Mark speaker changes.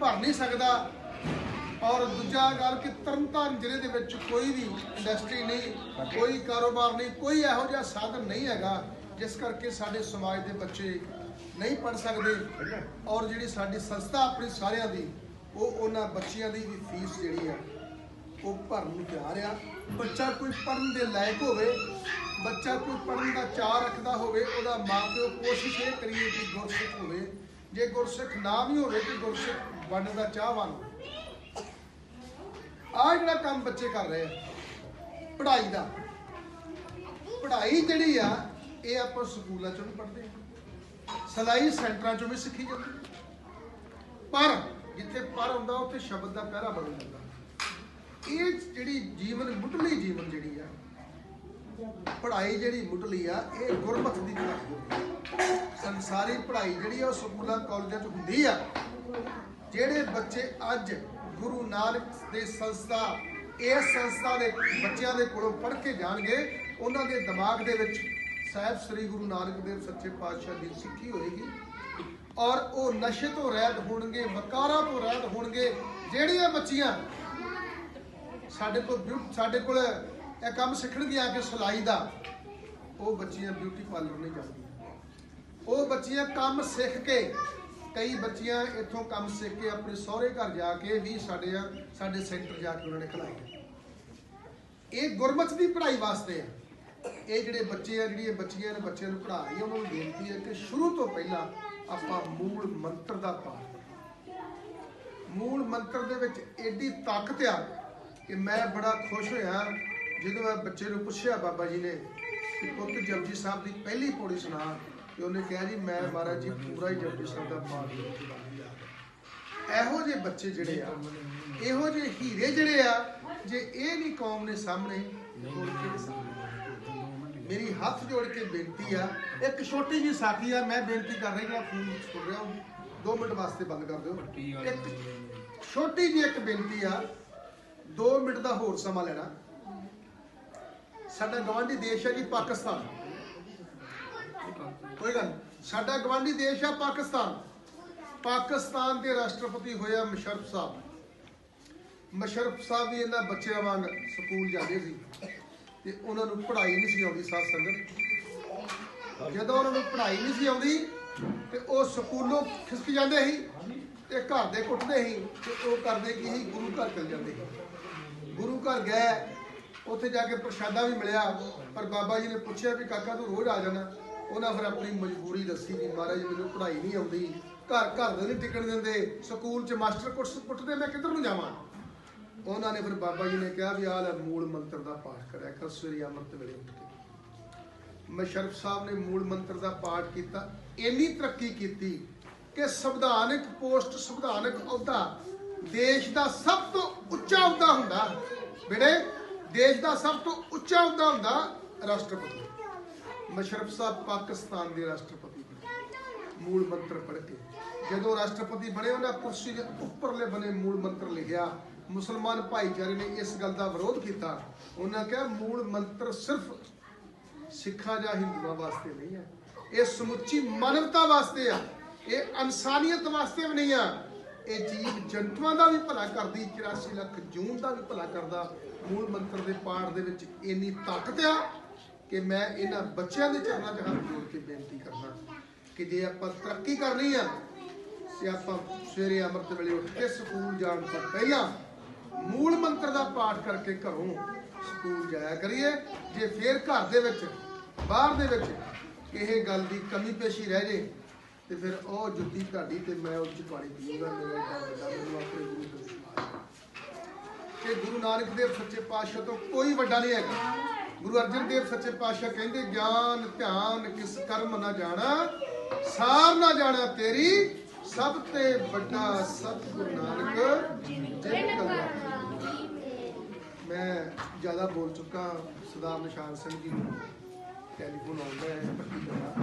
Speaker 1: ਭਰ ਨਹੀਂ ਸਕਦਾ। ਔਰ ਦੂਜਾ ਗੱਲ ਕਿ ਤਰਨਤਾਰਨ ਜ਼ਿਲ੍ਹੇ ਦੇ ਵਿੱਚ ਕੋਈ ਵੀ ਇੰਡਸਟਰੀ ਨਹੀਂ, ਕੋਈ ਕਾਰੋਬਾਰ ਨਹੀਂ, ਕੋਈ ਇਹੋ ਜਿਹਾ ਸਾਧਨ ਨਹੀਂ ਹੈਗਾ, ਜਿਸ ਕਰਕੇ ਸਾਡੇ ਸਮਾਜ ਦੇ ਬੱਚੇ ਨਹੀਂ ਪੜ ਸਕਦੇ। ਔਰ ਜਿਹੜੀ ਸਾਡੀ ਸੰਸਥਾ ਆਪਣੀ ਸਾਰਿਆਂ ਦੀ, ਉਹ ਉਹਨਾਂ ਬੱਚਿਆਂ ਦੀ ਵੀ ਫੀਸ ਜਿਹੜੀ ਆ, ਉਹ ਭਰਨ ਨੂੰ ਤਿਆਰ ਆ। ਬੱਚਾ ਕੋਈ ਪੜਨ ਦੇ ਲਾਇਕ ਹੋਵੇ, ਬੱਚਾ ਕੋਈ ਪੜਨ ਦਾ ਚਾਹ ਰੱਖਦਾ ਹੋਵੇ, ਉਹਦਾ ਮਾਪਿਓ ਕੋਸ਼ਿਸ਼ ਇਹ ਕਰੀਏ ਕਿ ਗੁਰਸਿੱਖ ਹੋਵੇ ਜੇ ਗੁਰਸਿੱਖ ਨਾ ਵੀ ਹੋਵੇ ਤੇ ਗੁਰਸਿੱਖ ਬਣਨ ਦਾ ਚਾਹਵਾਨ ਹੋਵੇ। ਆ ਜਿਹੜਾ ਕੰਮ ਬੱਚੇ ਕਰ ਰਹੇ ਆ, ਪੜ੍ਹਾਈ ਦਾ। ਪੜ੍ਹਾਈ ਜਿਹੜੀ ਆ, ਇਹ ਆਪਾਂ ਸਕੂਲਾਂ ਚੋਂ ਵੀ ਪੜ੍ਹਦੇ ਆ। ਸਲਾਈ ਸੈਂਟਰਾਂ ਚੋਂ ਵੀ ਸਿੱਖੀ ਜਾਂਦੀ ਪਰ ਜਿੱਥੇ ਪਰ ਹੁੰਦਾ, ਉੱਥੇ ਸ਼ਬਦ ਦਾ ਪਹਿਰਾ ਬਦਲ ਜਾਂਦਾ। ਇਹ ਜਿਹੜੀ ਜੀਵਨ, ਮੁੱਢਲੀ ਜੀਵਨ ਜਿਹੜੀ ਆ ਪੜ੍ਹਾਈ ਜਿਹੜੀ ਮੁੱਢਲੀ ਆ, ਇਹ ਗੁਰਮਤਿ ਦੀ ਪੜ੍ਹਾਈ ਹੁੰਦੀ ਆ। ਸੰਸਾਰੀ ਪੜ੍ਹਾਈ ਜਿਹੜੀ ਆ, ਉਹ ਸਕੂਲਾਂ, ਕਾਲਜਾਂ 'ਚ ਹੁੰਦੀ ਆ। ਜਿਹੜੇ ਬੱਚੇ ਅੱਜ ਗੁਰੂ ਨਾਨਕ ਦੇ ਸੰਸਥਾ, ਇਸ ਸੰਸਥਾ ਦੇ ਬੱਚਿਆਂ ਦੇ ਕੋਲੋਂ ਪੜ੍ਹ ਕੇ ਜਾਣਗੇ, ਉਹਨਾਂ ਦੇ ਦਿਮਾਗ ਦੇ ਵਿੱਚ ਸਾਹਿਬ ਸ੍ਰੀ ਗੁਰੂ ਨਾਨਕ ਦੇਵ ਸੱਚੇ ਪਾਤਸ਼ਾਹ ਦੀ ਸਿੱਖੀ ਹੋਏਗੀ ਔਰ ਉਹ ਨਸ਼ੇ ਤੋਂ ਰਹਿਤ ਹੋਣਗੇ, ਵਕਾਰਾਂ ਤੋਂ ਰਹਿਤ ਹੋਣਗੇ, ਜਿਹੜੀਆਂ ਬੱਚੀਆਂ ਸਾਡੇ ਕੋਲ ਸਾਡੇ ਕੋਲ ਇਹ ਕੰਮ ਸਿੱਖਣ ਗਿਆ ਕਿ ਸਿਲਾਈ ਦਾ। ਉਹ ਬੱਚੀਆਂ ਬਿਊਟੀ ਪਾਰਲਰ ਨਹੀਂ ਜਾਂਦੀਆਂ। ਉਹ ਬੱਚੀਆਂ ਕੰਮ ਸਿੱਖ ਕੇ, ਕਈ ਬੱਚੀਆਂ ਇੱਥੋਂ ਕੰਮ ਸਿੱਖ ਕੇ ਆਪਣੇ ਸਹੁਰੇ ਘਰ ਜਾ ਕੇ ਵੀ ਸਾਡੇ ਸਾਡੇ ਸੈਂਟਰ ਜਾ ਕੇ ਉਹਨਾਂ ਨੇ ਖਲਾਈ ਇਹ ਗੁਰਮਤ ਦੀ ਪੜ੍ਹਾਈ ਵਾਸਤੇ ਆ। ਇਹ ਜਿਹੜੇ ਬੱਚੇ ਆ, ਜਿਹੜੀਆਂ ਬੱਚੀਆਂ ਨੇ ਬੱਚਿਆਂ ਨੂੰ ਪੜ੍ਹਾ ਰਹੀਆਂ, ਉਹਨਾਂ ਨੂੰ ਬੇਨਤੀ ਹੈ ਕਿ ਸ਼ੁਰੂ ਤੋਂ ਪਹਿਲਾਂ ਆਪਾਂ ਮੂਲ ਮੰਤਰ ਦਾ ਪਾਠ ਮੂਲ ਮੰਤਰ ਦੇ ਵਿੱਚ ਐਡੀ ਤਾਕਤ ਆ ਕਿ ਮੈਂ ਬੜਾ ਖੁਸ਼ ਹੋਇਆ ਜਦੋਂ ਮੈਂ ਬੱਚੇ ਨੂੰ ਪੁੱਛਿਆ ਬਾਬਾ ਜੀ ਨੇ ਕਿ ਪੁੱਤ ਜਪਜੀ ਸਾਹਿਬ ਦੀ ਪਹਿਲੀ ਪੌੜੀ ਸੁਣਾ ਤੇ ਉਹਨੇ ਕਿਹਾ ਜੀ ਮੈਂ ਮਹਾਰਾਜ ਜੀ ਪੂਰਾ ਹੀ ਜਪਜੀ ਸਾਹਿਬ ਦਾ ਪਾਠ ਕੀਤਾ ਇਹੋ ਜਿਹੇ ਬੱਚੇ ਜਿਹੜੇ ਆ ਇਹੋ ਜਿਹੇ ਹੀਰੇ ਜਿਹੜੇ ਆ ਜੇ ਇਹ ਨਹੀਂ ਕੌਮ ਨੇ ਸਾਹਮਣੇ ਮੇਰੀ ਹੱਥ ਜੋੜ ਕੇ ਬੇਨਤੀ ਆ ਇੱਕ ਛੋਟੀ ਜੀ ਸਾਖੀ ਆ ਮੈਂ ਬੇਨਤੀ ਕਰ ਰਹੀ ਹਾਂ ਫੋਨ ਸੁਣ ਰਿਹਾ ਹਾਂ 2 ਮਿੰਟ ਵਾਸਤੇ ਬੰਦ ਕਰ ਦਿਓ। ਇੱਕ ਛੋਟੀ ਜੀ ਇੱਕ ਬੇਨਤੀ ਆ 2 ਮਿੰਟ ਦਾ ਹੋਰ ਸਮਾਂ ਲੈਣਾ। ਸਾਡਾ ਗਵਾਂਢੀ ਦੇਸ਼ ਹੈ ਜੀ ਪਾਕਿਸਤਾਨ। ਕੋਈ ਗੱਲ ਸਾਡਾ ਗਵਾਂਢੀ ਦੇਸ਼ ਹੈ ਪਾਕਿਸਤਾਨ। ਪਾਕਿਸਤਾਨ ਦੇ ਰਾਸ਼ਟਰਪਤੀ ਹੋਇਆ ਮੁਸ਼ਰਫ ਸਾਹਿਬ। ਮੁਸ਼ਰਫ ਸਾਹਿਬ ਵੀ ਇਹਨਾਂ ਬੱਚਿਆਂ ਵਾਂਗ ਸਕੂਲ ਜਾਂਦੇ ਸੀ ਤੇ ਉਹਨਾਂ ਨੂੰ ਪੜ੍ਹਾਈ ਨਹੀਂ ਸੀ ਆਉਂਦੀ ਸਾਧ ਸੰਗਤ। ਜਦੋਂ ਉਹਨਾਂ ਨੂੰ ਪੜ੍ਹਾਈ ਨਹੀਂ ਸੀ ਆਉਂਦੀ ਤੇ ਉਹ ਸਕੂਲੋਂ ਖਿਸਕ ਜਾਂਦੇ ਸੀ ਤੇ ਘਰ ਦੇ ਕੁੱਟਦੇ ਸੀ ਤੇ ਉਹ ਕਰਦੇ ਕੀ ਸੀ? ਗੁਰੂ ਘਰ ਚਲ ਜਾਂਦੇ ਸੀ। ਗੁਰੂ ਘਰ ਗਏ ਉੱਥੇ ਜਾ ਕੇ ਪ੍ਰਸ਼ਾਦਾ ਵੀ ਮਿਲਿਆ, ਪਰ ਬਾਬਾ ਜੀ ਨੇ ਪੁੱਛਿਆ ਵੀ ਕਾਕਾ ਤੂੰ ਰੋਜ਼ ਆ ਜਾਣਾ। ਉਹਨਾਂ ਫਿਰ ਆਪਣੀ ਮਜਬੂਰੀ ਦੱਸੀ ਵੀ ਮਹਾਰਾਜ ਮੈਨੂੰ ਪੜ੍ਹਾਈ ਨਹੀਂ ਆਉਂਦੀ। ਘਰ ਘਰ ਦੇ ਨਹੀਂ ਟਿਕਣ ਦਿੰਦੇ। ਸਕੂਲ 'ਚ ਮਾਸਟਰ ਕੁੱਟ ਕੁੱਟਦੇ ਮੈਂ ਕਿੱਧਰ ਨੂੰ ਜਾਵਾਂ? ਉਹਨਾਂ ਨੇ ਫਿਰ ਬਾਬਾ ਜੀ ਨੇ ਕਿਹਾ ਵੀ ਆਹ ਲੈ ਮੂਲ ਮੰਤਰ ਦਾ ਪਾਠ ਕਰਿਆ ਕਰ, ਸਵੇਰੇ ਅੰਮ੍ਰਿਤ ਵੇਲੇ ਉੱਠ ਕੇ। ਮਸ਼ਰਫ ਸਾਹਿਬ ਨੇ ਮੂਲ ਮੰਤਰ ਦਾ ਪਾਠ ਕੀਤਾ, ਇੰਨੀ ਤਰੱਕੀ ਕੀਤੀ ਕਿ ਸੰਵਿਧਾਨਕ ਪੋਸਟ, ਸੰਵਿਧਾਨਕ ਅਹੁਦਾ ਦੇਸ਼ ਦਾ ਸਭ ਤੋਂ ਉੱਚਾ ਅਹੁਦਾ ਹੁੰਦਾ। ਬੇੜੇ ਦੇਸ਼ ਦਾ ਸਭ ਤੋਂ ਉੱਚਾ ਅਹੁਦਾ ਹੁੰਦਾ ਰਾਸ਼ਟਰਪਤੀ। ਮਸ਼ਰਫ ਸਾਹਿਬ ਪਾਕਿਸਤਾਨ ਦੇ ਰਾਸ਼ਟਰਪਤੀ ਬਣੇ। ਮੂਲ ਮੰਤਰ ਪੜ੍ਹ ਕੇ। ਜਦੋਂ ਰਾਸ਼ਟਰਪਤੀ ਬਣੇ, ਉਹਨਾਂ ਕੁਰਸੀ ਦੇ ਉੱਪਰਲੇ ਬਣੇ ਮੂਲ ਮੰਤਰ ਲਿਖਿਆ। ਮੁਸਲਮਾਨ ਭਾਈਚਾਰੇ ਨੇ ਇਸ ਗੱਲ ਦਾ ਵਿਰੋਧ ਕੀਤਾ। ਉਹਨਾਂ ਕਿਹਾ, ਮੂਲ ਮੰਤਰ ਸਿਰਫ ਸਿੱਖਾਂ ਜਾਂ ਹਿੰਦੂਆਂ ਵਾਸਤੇ ਨਹੀਂ ਹੈ। ਇਹ ਸਮੁੱਚੀ ਮਾਨਵਤਾ ਵਾਸਤੇ ਆ। ਇਹ ਇਨਸਾਨੀਅਤ ਵਾਸਤੇ ਵੀ ਨਹੀਂ ਆ। ਇਹ ਜੀਵ ਜੰਤੂਆਂ ਦਾ ਵੀ ਭਲਾ ਕਰਦੀ 84 ਲੱਖ ਜੂਨ ਦਾ ਵੀ ਭਲਾ ਕਰਦਾ। ਮੂਲ ਮੰਤਰ ਦੇ ਪਾਠ ਦੇ ਵਿੱਚ ਇੰਨੀ ਤਾਕਤ ਆ ਕਿ ਮੈਂ ਇਹਨਾਂ ਬੱਚਿਆਂ ਦੇ ਚਰਨਾਂ 'ਚ ਹੱਥ ਜੋੜ ਕੇ ਬੇਨਤੀ ਕਰਨਾ ਕਿ ਜੇ ਆਪਾਂ ਤਰੱਕੀ ਕਰਨੀ ਆ, ਤੇ ਆਪਾਂ ਸਵੇਰੇ ਅੰਮ੍ਰਿਤ ਵੇਲੇ ਉੱਠ ਕੇ ਸਕੂਲ ਜਾਣ ਤੋਂ ਪਹਿਲਾਂ ਮੂਲ ਮੰਤਰ ਦਾ ਪਾਠ ਕਰਕੇ ਘਰੋਂ ਸਕੂਲ ਜਾਇਆ ਕਰੀਏ। ਜੇ ਫੇਰ ਘਰ ਦੇ ਵਿੱਚ, ਬਾਹਰ ਦੇ ਵਿੱਚ ਇਹ ਗੱਲ ਦੀ ਕਮੀ ਪੇਸ਼ੀ ਰਹਿ ਜੇ ਤੇ ਫਿਰ ਉਹ ਜੁੱਤੀ ਤੁਹਾਡੀ ਤੇ ਮੈਂ ਉਹ ਚ ਪਾਣੀ ਪੀਊਂਗਾ, ਮੇਰਾ ਏਡਾ ਵੱਡਾ ਮੈਨੂੰ ਆਪਣੇ ਗੁਰੂ ਤੋਂ ਵਿਸ਼ਵਾਸ ਕਿ ਗੁਰੂ ਨਾਨਕ ਦੇਵ ਸੱਚੇ ਪਾਤਸ਼ਾਹ ਤੋਂ ਕੋਈ ਵੱਡਾ ਨਹੀਂ ਹੈਗਾ। ਗੁਰੂ ਅਰਜਨ ਦੇਵ ਸੱਚੇ ਪਾਤਸ਼ਾਹ ਕਹਿੰਦੇ, ਗਿਆਨ, ਧਿਆਨ, ਕਿਸ ਕਰਮ ਨਾ ਜਾਣਾ, ਸਾਰ ਨਾ ਜਾਣਾ ਤੇਰੀ, ਸਭ ਤੇ ਵੱਡਾ ਸਤਿਗੁਰੂ ਨਾਨਕ ਜਿਨ ਮੈਂ ਜ਼ਿਆਦਾ ਬੋਲ ਚੁੱਕਾ, ਸਰਦਾਰ ਨਿਸ਼ਾਨ ਸਿੰਘ ਜੀ ਨੂੰ। ਟੈਲੀਫੋਨ ਆਉਂਦਾ ਹੈ, ਪੱਟੀ ਕਰਨਾ